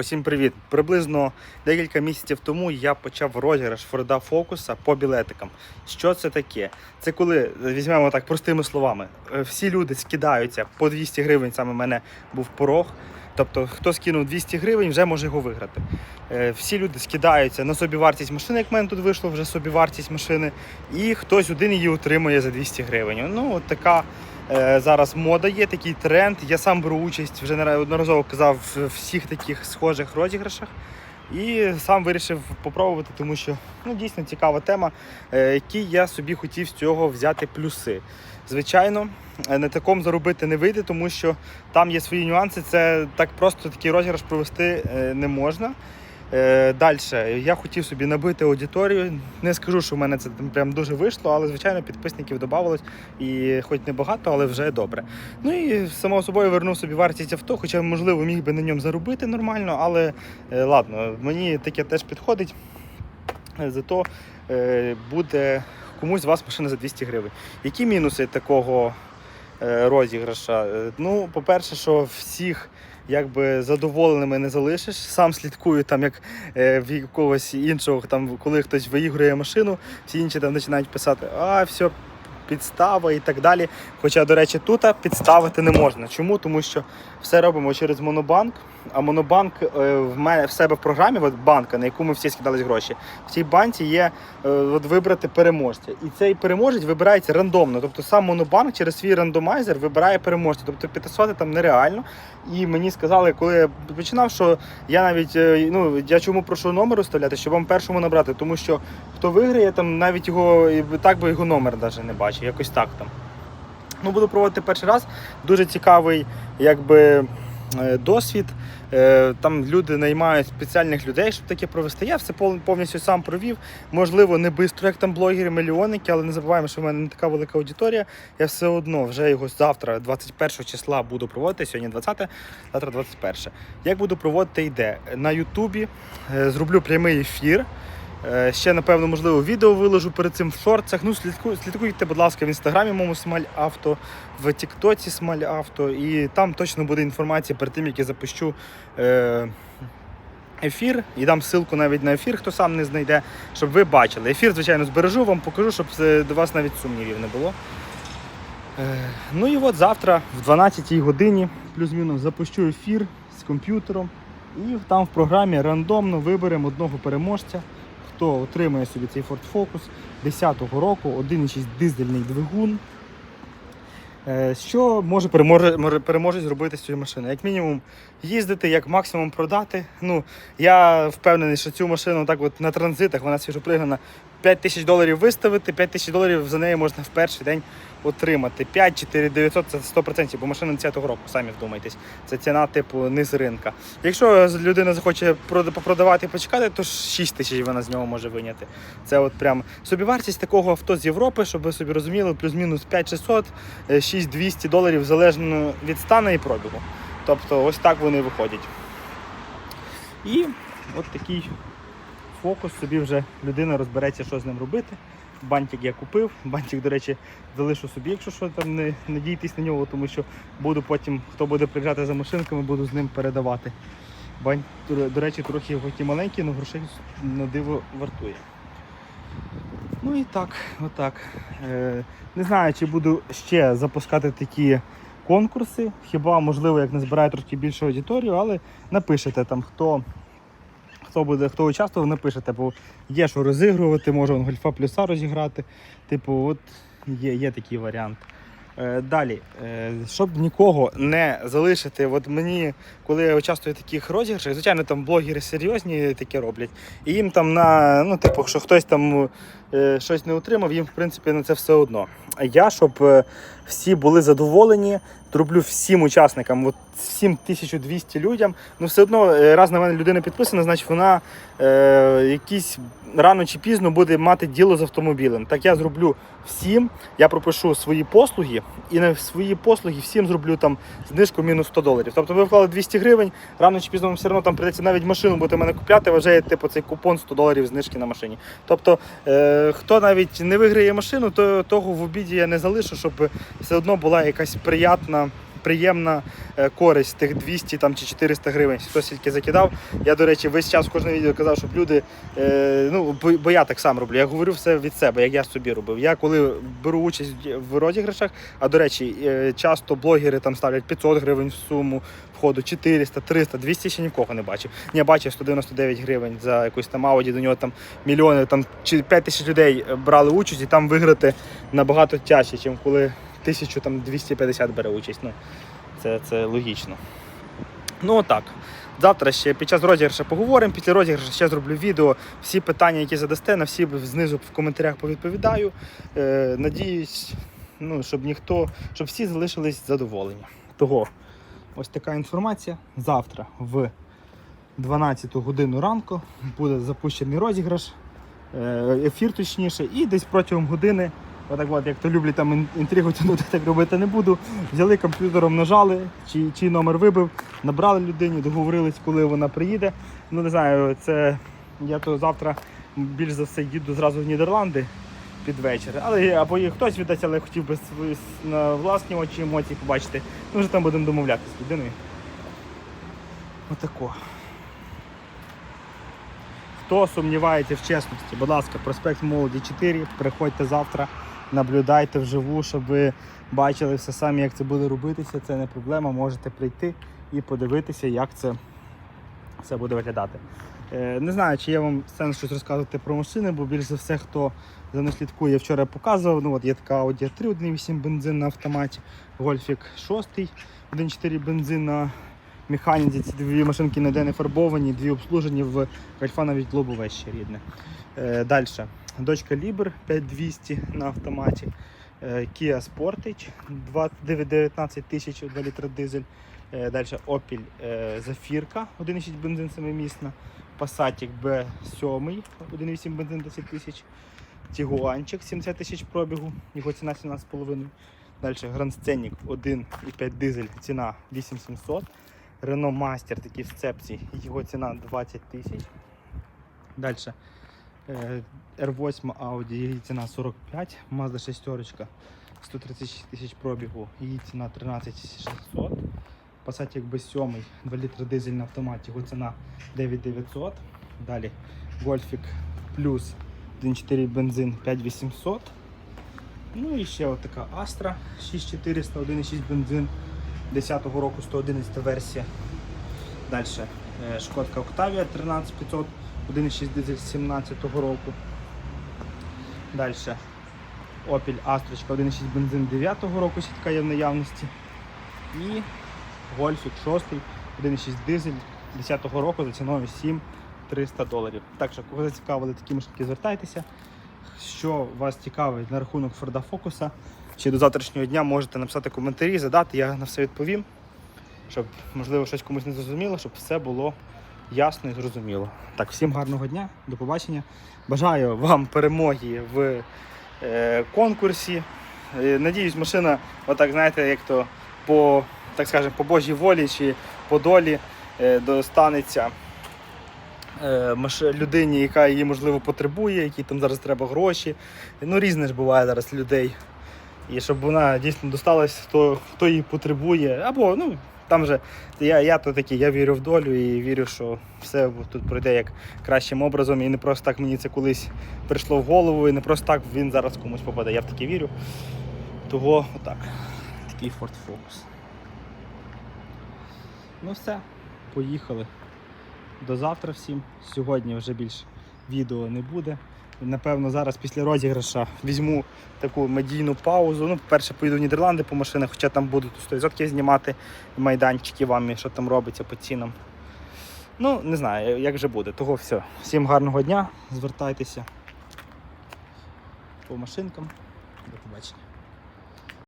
Усім привіт! Приблизно декілька місяців тому я почав розіграш Форда Фокуса по білетикам. Що це таке? Це коли візьмемо так простими словами. е, Всі люди скидаються по 200 гривень. Саме в мене був порог. Тобто, хто скинув 200 гривень, вже може його виграти. Е, Всі люди скидаються на собівартість машини, як в мене тут вийшло вже собівартість машини, і хтось один її отримує за 200 гривень. Ну, от така Зараз мода є, такий тренд. Я сам беру участь, вже неодноразово казав в всіх таких схожих розіграшах. І сам вирішив попробувати, тому що ну, дійсно цікава тема, е, які я собі хотів з цього взяти плюси. Звичайно, е, на такому заробити не вийде, тому що там є свої нюанси. Це так просто такий розіграш провести е, не можна. Далі, я хотів собі набити аудиторію. Не скажу, що в мене це прям дуже вийшло, але звичайно підписників додавалось і хоч не багато, але вже добре. Ну і само собою вернув собі вартість авто, хоча, можливо, міг би на ньому заробити нормально, але е, ладно, мені таке теж підходить. Е, Зато е, буде комусь з вас машина за 200 гривень. Які мінуси такого е, розіграша? Е, Ну, по-перше, що всіх якби задоволеними не залишиш. Сам слідкую, там як е, в якогось іншого, там, коли хтось виігрує машину, всі інші там починають писати, а все. Підстава і так далі. Хоча, до речі, тут підставити не можна. Чому? Тому що все робимо через монобанк, а монобанк е, в мене в себе в програмі, от банка, на яку ми всі скидались гроші. В цій банці є е, от вибрати переможця. І цей переможець вибирається рандомно. Тобто сам монобанк через свій рандомайзер вибирає переможця. Тобто 500 там нереально. І мені сказали, коли я починав, що я навіть е, ну я чому прошу номер оставляти, щоб вам першому набрати, тому що хто виграє, там навіть його так би його номер навіть не бачив, якось так там. Ну, буду проводити перший раз. Дуже цікавий, якби. е, Досвід, Е, там люди наймають спеціальних людей, щоб таке провести. Я все повністю сам провів. Можливо, не швидко, як там блогери, мільйонники, але не забуваємо, що в мене не така велика аудиторія. Я все одно вже його завтра, 21 числа, буду проводити. Сьогодні 20, завтра 21. Як буду проводити, йде на Ютубі. е, Зроблю прямий ефір. Е, Ще, напевно, можливо, відео виложу перед цим в шорцах. Ну, слідкуйте, будь ласка, в інстаграмі моєму Смаль Авто, в Тіктоці Смаль Авто. І там точно буде інформація перед тим, як я запущу е, ефір. І дам ссылку навіть на ефір, хто сам не знайде, щоб ви бачили. Ефір, звичайно, збережу вам, покажу, щоб до вас навіть сумнівів не було. Е, ну і от завтра, в 12-й годині, плюс-мінус, запущу ефір з комп'ютером. І там в програмі рандомно виберемо одного переможця, хто отримає собі цей Ford Focus 10-го року, 1,6 дизельний двигун. Е, Що може переможе, може переможець зробити з цією машиною? Як мінімум їздити, як максимум продати. Ну, я впевнений, що цю машину так от на транзитах, вона свіжопригнана, 5 тисяч доларів виставити, 5 тисяч доларів за неї можна в перший день отримати. 5-4 900 це 100%, бо машина 10-го року, самі вдумайтесь. Це ціна типу низ ринка. Якщо людина захоче прода- попродавати і почекати, то 6 тисяч вона з нього може виняти. Це от прям собівартість такого авто з Європи, щоб ви собі розуміли, плюс-мінус 5-600, е, 6-200 доларів залежно від стану і пробігу. Тобто ось так вони виходять. І от такий фокус собі вже людина розбереться, що з ним робити. Бантик я купив. Бантик, до речі, залишу собі, якщо що там не надійтесь на нього, тому що буду потім, хто буде приїжджати за машинками, буду з ним передавати. Бань, до- речі, трохи хоч і маленький, але грошей на диво вартує. Ну і так, отак. Е, не знаю, чи буду ще запускати такі конкурси. Хіба, можливо, як не збираю трошки більше аудиторію, але напишете там, хто, хто буде, хто участвував, напишете, бо є що розігрувати, може он гольфа плюса розіграти. Типу, от є, є такий варіант. Е, Далі, е, щоб нікого не залишити, от мені, коли я участвую в таких розіграшах, звичайно, там блогери серйозні таке роблять, і їм там на, ну, типу, що хтось там е, щось не отримав, їм в принципі на це все одно. А я, щоб е, всі були задоволені, роблю всім учасникам, от всім 1200 людям, ну все одно, е, раз на мене людина підписана, значить вона е, якийсь рано чи пізно буде мати діло з автомобілем. Так я зроблю всім, я пропишу свої послуги, і на свої послуги всім зроблю там знижку мінус 100 доларів. Тобто ви вклали 200 гривень, рано чи пізно вам все одно там прийдеться навіть машину будете мене купляти, вважає типу цей купон 100 доларів знижки на машині. Тобто, е, хто навіть не виграє машину, то того в обіді я не залишу, щоб все одно була якась приятна приємна е, користь тих 200 там, чи 400 гривень. Хтось тільки закидав. Я, до речі, весь час в кожне відео казав, щоб люди. Е, ну, бо, бо я так сам роблю. Я говорю все від себе, як я собі робив. Я коли беру участь в розіграшах, а до речі, е, часто блогери там ставлять 500 гривень в суму входу, 400, 300, 200 ще ні в кого не бачив. Я бачив 199 гривень за якусь там ауді, до нього там мільйони, там чи 5 тисяч людей брали участь, і там виграти набагато тяжче, ніж коли 1250 бере участь. Ну, це, це логічно. Ну отак. Завтра ще під час розіграшу поговоримо. Після розіграшу ще зроблю відео. Всі питання, які задасте, на всі знизу в коментарях повідповідаю. Е, надіюсь, ну, щоб ніхто, щоб всі залишились задоволені. Того ось така інформація. Завтра в 12 годину ранку буде запущений розіграш, е, ефір точніше, і десь протягом години. Отак от, як то люблять там інтригу тягнути, так робити не буду. Взяли комп'ютером, нажали, чи, чи номер вибив, набрали людині, договорились, коли вона приїде. Ну не знаю, це я то завтра більш за все їду зразу в Нідерланди під вечір. Але або і хтось віддасть, але хотів би свої на власні очі емоції побачити. Ну вже там будемо домовлятися з людиною. Отако. Хто сумнівається в чесності, будь ласка, проспект Молоді 4, приходьте завтра, наблюдайте вживу, щоб ви бачили все самі, як це буде робитися. Це не проблема. Можете прийти і подивитися, як це все буде виглядати. Е, Не знаю, чи є вам сенс щось розказувати про машини, бо більш за все, хто за мною слідкує, вчора показував. Ну, от є така Audi 3 1.8 бензин на автоматі, Гольфік 6 1.4 бензин на механіці. Ці дві машинки ніде не фарбовані, дві обслужені в Гольфа навіть лобове ще рідне. Е, Далі. Дочка Liber 5200 на автоматі. Е, Kia Sportage 19 тисяч 2 літра дизель. Е, Далі Opel е, Zafirka 1,6 бензин семимісна. Passat B7 1,8 бензин 10 тисяч. Тігуанчик 70 тисяч пробігу, його ціна 17,5. Далі Grand Scenic 1,5 дизель, ціна 8700. Renault Master такий в сцепці, його ціна 20 тисяч. Далі R8 Audi, її ціна 45, Mazda 6 136 тисяч пробігу, її ціна 13600. Passat B7, 2 літри дизель на автоматі, його ціна 9900. Далі Golfik Plus 1.4 бензин 5800. Ну і ще от така Astra 6400, 1.6 бензин 10-го року 111 версія. Далі е, Шкодка Octavia 13500, 1.6 дизель 17-го року. Далі Opel Astra 1.6 бензин 9-го року, ще така є в наявності. І Golfik 6, 1.6 дизель 10-го року за ціною 7300 доларів. Так що, кого зацікавили такі машинки, звертайтеся. Що вас цікавить на рахунок Форда Фокуса, чи до завтрашнього дня можете написати коментарі, задати, я на все відповім. Щоб, можливо, щось комусь не зрозуміло, щоб все було ясно і зрозуміло. Так, всім гарного дня, до побачення. Бажаю вам перемоги в е, конкурсі. Е, надіюсь, машина, отак, знаєте, як то по, так скажемо, по Божій волі чи по долі е, достанеться е, людині, яка її можливо потребує, якій там зараз треба гроші. Ну, різне ж буває зараз людей. І щоб вона дійсно досталась, хто, хто її потребує. Або ну, там же я, я то такий, я вірю в долю і вірю, що все тут пройде як кращим образом. І не просто так мені це колись прийшло в голову, і не просто так він зараз комусь попаде. Я в таке вірю. Того отак. Такий Ford Focus. Ну все, поїхали. До завтра всім. Сьогодні вже більш відео не буде. Напевно, зараз після розіграша візьму таку медійну паузу. Ну, перше поїду в Нідерланди по машинах, хоча там будуть 100% знімати майданчики вам, і що там робиться по цінам. Ну, не знаю, як же буде. Того все. Всім гарного дня, звертайтеся по машинкам. До побачення.